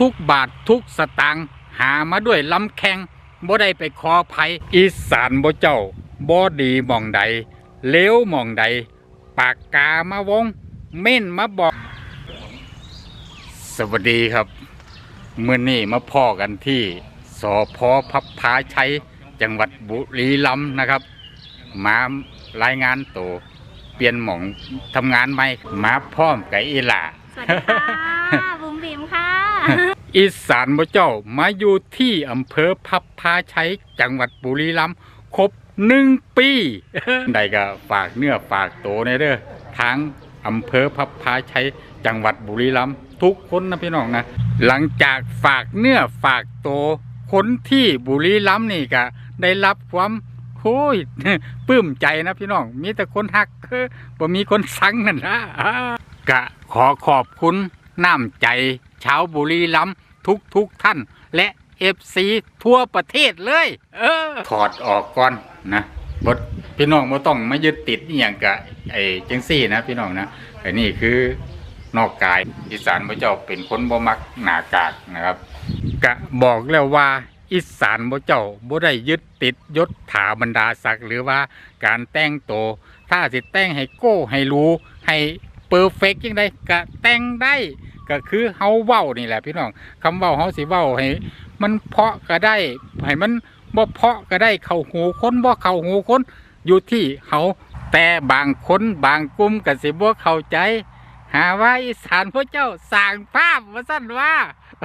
ทุกบาททุกสตางค์หามาด้วยลำแข้งบ่ได้ไปขอภัยอีสานบ่เจ้าบ่ดีมองใดเลี้ยวมองใด ปากกามาวง เม่นมาบอก สวัสดีครับเมื่อนี้มาพ่อกันที่สพพับพาชัยจังหวัดบุรีรัมย์นะครับ มารายงานตัวเปลี่ยนหมองทำงานใหม่มาพร้อมกับอีหล่าสวัสดีค่ะ อีสานบ่เจ้ามาอยู่ที่อำเภอพับพาชัยจังหวัดบุรีรัมย์ครบหนึ่งปีได้ก็ฝากเนื้อฝากตัวในเด้อทางอำเภอพับพาชัยจังหวัดบุรีรัมย์ทุกคนนะพี่น้องนะ หลังจากฝากเนื้อฝากตัวคนที่บุรีรัมย์นี่ก็ได้รับความโอ้ยปลื้มใจนะพี่น้อง มีแต่คนฮักเออบ่มีคนสังนั่นนะกะขอขอบคุณน้ำใจ ชาวบุรีรัมย์ทุกทุกท่าน และเอฟซีทั่วประเทศเลย เออ ถอดออกก่อนนะบดพี่น้องบ่ต้องมายึดติดอหย่างกะไอ้จังซี่นะพี่น้องนะไอ้นี่คือนอกกายอีสานพระเจ้าเป็นคนบ่มักหนากากนะครับกะบอกแล้วว่าอีสานบ่เจ้าบ่ได้ยึดติดยศถาบรรดาศักดิ์หรือว่าการแต่งโตวถ้าสิแต่งให้โก้ให้รู้ให้เปอร์เฟกยังไงก็แต่งได้ ก็คือเฮาเว้านี่แหละพี่น้องคำเว้าเฮาสิเว้าให้มันเพาะก็ได้ให้มันบ่เพาะก็ได้เข้าหูคนบ่เข้าหูคนอยู่ที่เฮาแต่บางคนบางกลุ่มก็สิบ่เข้าใจ หาว่าอีสานพระเจ้าสร้างภาพว่าซั่นว่า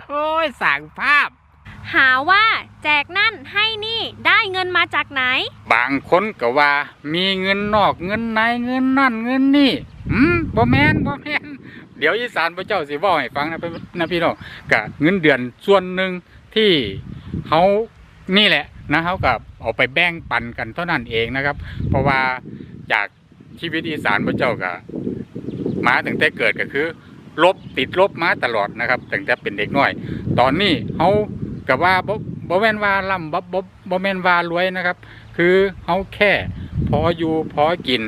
โอ้ยสร้างภาพ หาว่าแจกนั่นให้นี่ได้เงินมาจากไหน บางคนก็ว่า มีเงินนอกเงินในเงินนั่นเงินนี่อืมบ่แม่นบ่แม่น เดี๋ยวอีสานพระเจ้าสิเว้าให้ฟังนะพี่นะพี่น้องก็เงินเดือนส่วนหนึ่งที่เฮานี่แหละนะเฮากับเอาไปแบ่งปันกันเท่านั้นเองนะครับ เพราะว่าจากชีวิตอีสานพระเจ้าก็มาตั้งแต่เกิดก็คือ ลบติดลบมาตลอดนะครับตั้งแต่เป็นเด็กน้อย ตอนนี้เฮากับว่าบ่บ่แม่นว่าล่ำบ่บ่บ่แม่นว่ารวยนะครับ คือเฮาแค่พออยู่พอกิน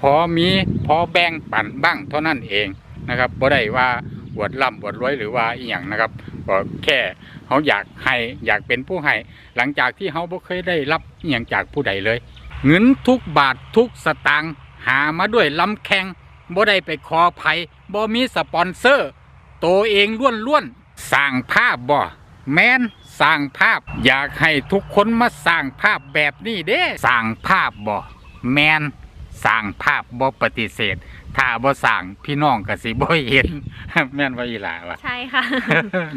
พอมีพอแบ่งปันบ้างเท่านั้นเอง นะครับบ่ได้ว่าอวดร่ำอวดรวยหรือว่าอีหยังนะครับก็แค่เฮาอยากให้อยากเป็นผู้ให้หลังจากที่เฮาบ่เคยได้รับอีหยังจากผู้ใดเลย เงินทุกบาททุกสตางค์หามาด้วยลำแข้งบ่ได้ไปขอไผบ่มีสปอนเซอร์ ตัวเองล้วนๆสร้างภาพบ่แมนสร้างภาพ อยากให้ทุกคนมาสร้างภาพแบบนี้เด้สร้างภาพบ่แมนสร้างภาพบ่ปฏิเสธ ถ้าบ่สร้างพี่น้องก็สิบ่เห็น แม่นว่าอีหล่าวะ ใช่ค่ะ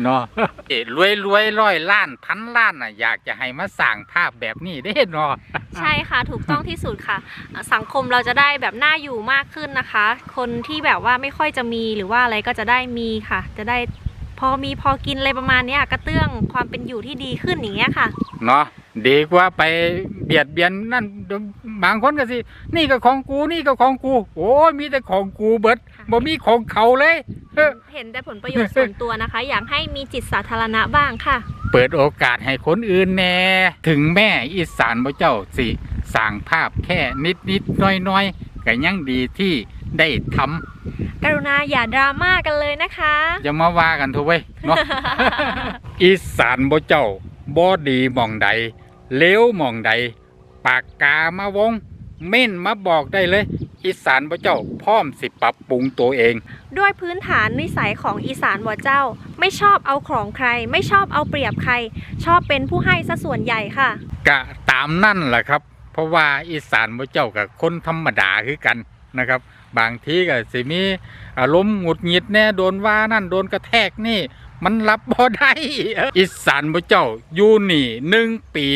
เนาะเอ้รวยรวยร้อยล้านพันล้านน่ะอยากจะให้มาสร้างภาพแบบนี้เด้เนาะ ใช่ค่ะ ถูกต้องที่สุดค่ะอะ สังคมเราจะได้แบบน่าอยู่มากขึ้นนะคะ คนที่แบบว่าไม่ค่อยจะมีหรือว่าอะไรก็จะได้มีค่ะ จะได้ พอมีพอกินอะไรประมาณเนี้ยกระเตื้องความเป็นอยู่ที่ดีขึ้นอย่างเงี้ยค่ะ เนาะดีกว่าไปเบียดเบียนนั่นบางคนก็สิ นี่ก็ของกูนี่ก็ของกู โอ้ยมีแต่ของกูเบิดบ่มีของเขาเลยเอ้อเห็นแต่ผลประโยชน์ส่วนตัวนะคะ อยากให้มีจิตสาธารณะบ้างค่ะ เปิดโอกาสให้คนอื่นแน่ถึงแม่อีสานบ่เจ้าสิสร้างภาพแค่นิดนิดๆน้อยน้อยๆก็ยังดีที่ ได้ทำกรุณาอย่าดราม่ากันเลยนะคะอย่ามาว่ากันทุกเว้ยเนาะอีสานบ่เจ้าบ่ดีหมองใดเลวหมองใด ปากกามาวง เม่นมาบอกได้เลย อีสานบ่เจ้าพร้อมสิปรับปรุงตัวเอง ด้วยพื้นฐานนิสัยของอีสานหัวเจ้า ไม่ชอบเอาของใคร ไม่ชอบเอาเปรียบใคร ชอบเป็นผู้ให้ซะส่วนใหญ่ค่ะ กะตามนั่นแหละครับ เพราะว่าอีสานบ่เจ้ากับคนธรรมดาคือกันนะครับ บางทีก็สิมีอารมณ์หงุดหงิดแน่โดนว่านั่นโดนกระแทกนี่ มันรับบ่ได้อีสานบ่เจ้าอยู่นี่หนึ่งปี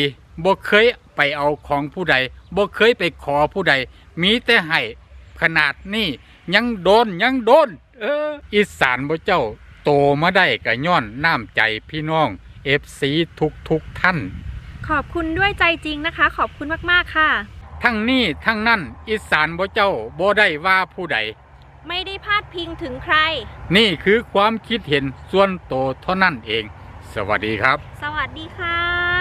บ่เคยไปเอาของผู้ใดบ่เคยไปขอผู้ใด มีแต่ให้ขนาดนี้ยังโดนยังโดน เอออีสานบ่เจ้าโตมาได้ก็ย้อนน้ำใจพี่น้อง FC ทุกทุกท่าน ขอบคุณด้วยใจจริงนะคะ ขอบคุณมาก ๆ ค่ะ ทั้งนี้ทั้งนั้นอีสานบ่เจ้าบ่ได้ว่าผู้ใด ไม่ได้พาดพิงถึงใคร นี่คือความคิดเห็นส่วนโตวเท่านั้นเอง สวัสดีครับ สวัสดีค่ะ